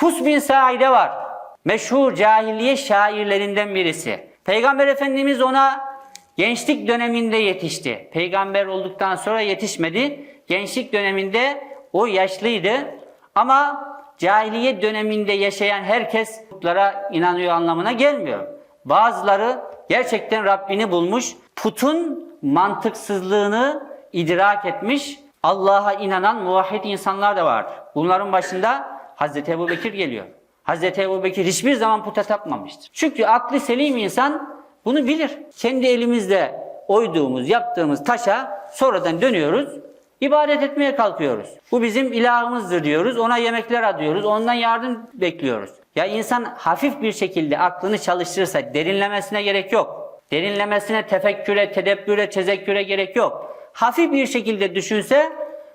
Hus bin Saide var. Meşhur cahiliye şairlerinden birisi. Peygamber Efendimiz ona gençlik döneminde yetişti. Peygamber olduktan sonra yetişmedi. Gençlik döneminde o yaşlıydı. Ama cahiliye döneminde yaşayan herkes putlara inanıyor anlamına gelmiyor. Bazıları gerçekten Rabbini bulmuş, putun mantıksızlığını idrak etmiş, Allah'a inanan muvahhid insanlar da var. Bunların başında Hazreti Ebu Bekir geliyor. Hazreti Ebu Bekir hiçbir zaman puta tapmamıştır. Çünkü aklı selim insan bunu bilir. Kendi elimizle oyduğumuz, yaptığımız taşa sonradan dönüyoruz, ibadet etmeye kalkıyoruz. Bu bizim ilahımızdır diyoruz, ona yemekler adıyoruz, ondan yardım bekliyoruz. Ya insan hafif bir şekilde aklını çalıştırırsa derinlemesine gerek yok. Derinlemesine tefekküre, tedebbüre, tezekküre gerek yok. Hafif bir şekilde düşünse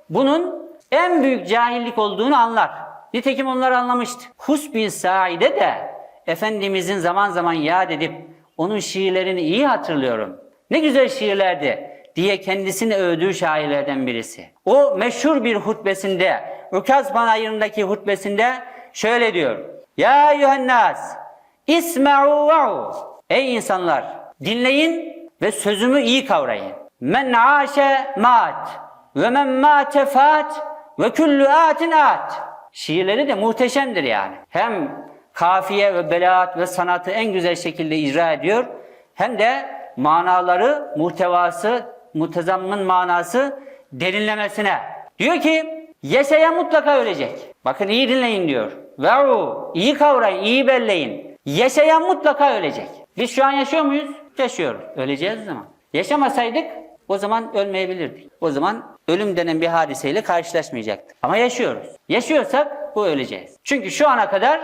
bunun en büyük cahillik olduğunu anlar. Nitekim onlar anlamıştı. Hus bin Saide de Efendimizin zaman zaman yad edip onun şiirlerini iyi hatırlıyorum. Ne güzel şiirlerdi diye kendisini övdüğü şairlerden birisi. O meşhur bir hutbesinde, Ukaz Panayırı'ndaki hutbesinde şöyle diyor. Ya yuhennas, isma'u ve'u. Ey insanlar, dinleyin ve sözümü iyi kavrayın. Men aşe mat ve men mate fat ve küllü atin at. Şiirleri de muhteşemdir yani. Hem kafiye ve belaat ve sanatı en güzel şekilde icra ediyor. Hem de manaları, muhtevası, mutezammın manası derinlemesine. Diyor ki yaşayan mutlaka ölecek. Bakın iyi dinleyin diyor. Ve'u, iyi kavrayın, iyi belleyin. Yaşayan mutlaka ölecek. Biz şu an yaşıyor muyuz? Yaşıyoruz. Öleceğiz zaman. Yaşamasaydık o zaman ölmeyebilirdik. O zaman ölüm denen bir hadiseyle karşılaşmayacaktık. Ama yaşıyoruz. Yaşıyorsak bu öleceğiz. Çünkü şu ana kadar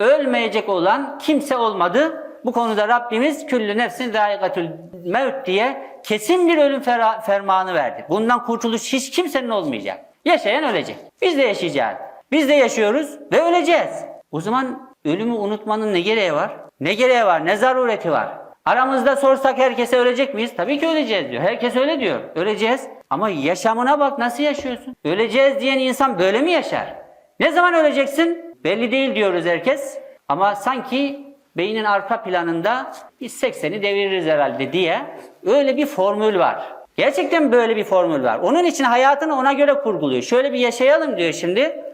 ölmeyecek olan kimse olmadı. Bu konuda Rabbimiz küllü nefsin zâikatül mevt diye kesin bir ölüm fermanı verdi. Bundan kurtuluş hiç kimsenin olmayacak. Yaşayan ölecek. Biz de yaşayacağız. Biz de yaşıyoruz ve öleceğiz. O zaman ölümü unutmanın ne gereği var? Ne gereği var? Ne zarureti var? Aramızda sorsak herkese ölecek miyiz? Tabii ki öleceğiz diyor. Herkes öyle diyor. Öleceğiz. Ama yaşamına bak nasıl yaşıyorsun? Öleceğiz diyen insan böyle mi yaşar? Ne zaman öleceksin? Belli değil diyoruz herkes. Ama sanki beynin arka planında biz 80'i deviririz herhalde diye öyle bir formül var. Gerçekten böyle bir formül var. Onun için hayatını ona göre kurguluyor. Şöyle bir yaşayalım diyor şimdi.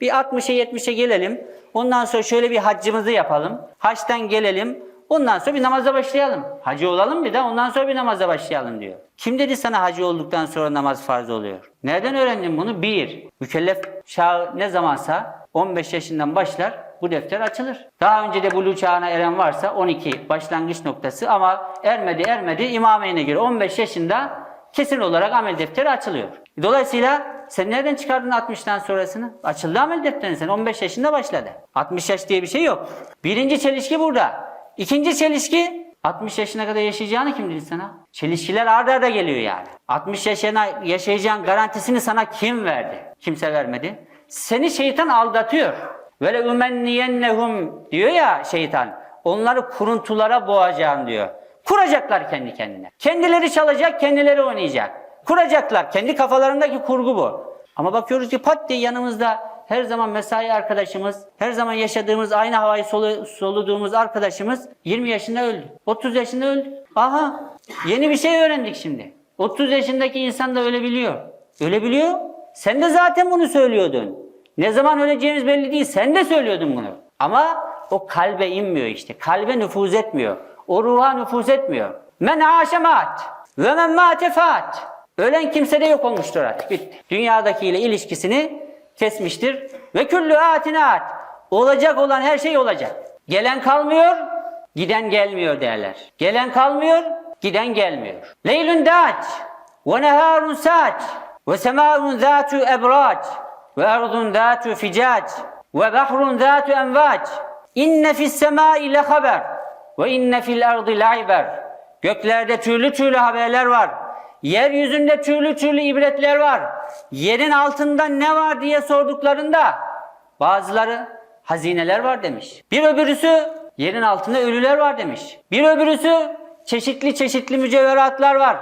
Bir 60'a 70'e gelelim. Ondan sonra şöyle bir haccımızı yapalım. Haçtan gelelim. Ondan sonra bir namaza başlayalım. Hacı olalım bir de ondan sonra bir namaza başlayalım diyor. Kim dedi sana hacı olduktan sonra namaz farz oluyor? Nereden öğrendin bunu? Bir, mükellef çağı ne zamansa 15 yaşından başlar bu defter açılır. Daha önce de buluğ çağına eren varsa 12 başlangıç noktası ama ermedi ermedi imameyne göre 15 yaşında kesin olarak amel defteri açılıyor. Dolayısıyla sen nereden çıkardın 60'tan sonrasını? Açıldı amel defterin sen 15 yaşında başladı. 60 yaş diye bir şey yok. Birinci çelişki burada. İkinci çelişki 60 yaşına kadar yaşayacağını kim dedi sana? Çelişkiler arda arda geliyor yani. 60 yaşına yaşayacağın garantisini sana kim verdi? Kimse vermedi. Seni şeytan aldatıyor. Böyle ümenniyennehum diyor ya şeytan. Onları kuruntulara boğacağım diyor. Kuracaklar kendi kendine. Kendileri çalacak, kendileri oynayacak. Kuracaklar. Kendi kafalarındaki kurgu bu. Ama bakıyoruz ki pat diye yanımızda her zaman mesai arkadaşımız, her zaman yaşadığımız aynı havayı solu, soluduğumuz arkadaşımız 20 yaşında öldü. 30 yaşında öldü. Aha yeni bir şey öğrendik şimdi. 30 yaşındaki insan da ölebiliyor. Ölebiliyor. Sen de zaten bunu söylüyordun. Ne zaman öleceğimiz belli değil. Sen de söylüyordun bunu. Ama o kalbe inmiyor işte. Kalbe nüfuz etmiyor. O ruha nüfuz etmiyor. Men aşemat ve men fat. Ölen kimse de yok olmuştur artık. Bitti. Dünyadakiyle ilişkisini kesmiştir. Ve küllü atine at. Olacak olan her şey olacak. Gelen kalmıyor, giden gelmiyor derler. Gelen kalmıyor, giden gelmiyor. Leylün daç ve neharun saç ve semaun zatu ebraç ve ardun zatu ficac ve bahrun zatu envaç. İnne fis semai le haber ve inne fil ardı laiber. Göklerde türlü türlü haberler var. Yeryüzünde türlü türlü ibretler var. Yerin altında ne var diye sorduklarında bazıları hazineler var demiş. Bir öbürüsü yerin altında ölüler var demiş. Bir öbürüsü çeşitli çeşitli mücevheratlar var.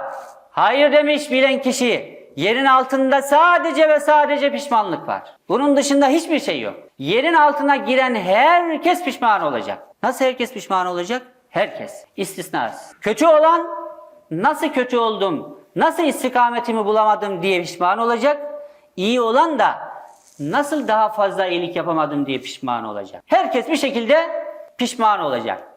Hayır demiş bilen kişi. Yerin altında sadece ve sadece pişmanlık var. Bunun dışında hiçbir şey yok. Yerin altına giren herkes pişman olacak. Nasıl herkes pişman olacak? Herkes. İstisnasız. Kötü olan nasıl kötü oldum, nasıl istikametimi bulamadım diye pişman olacak. İyi olan da nasıl daha fazla iyilik yapamadım diye pişman olacak. Herkes bir şekilde pişman olacak.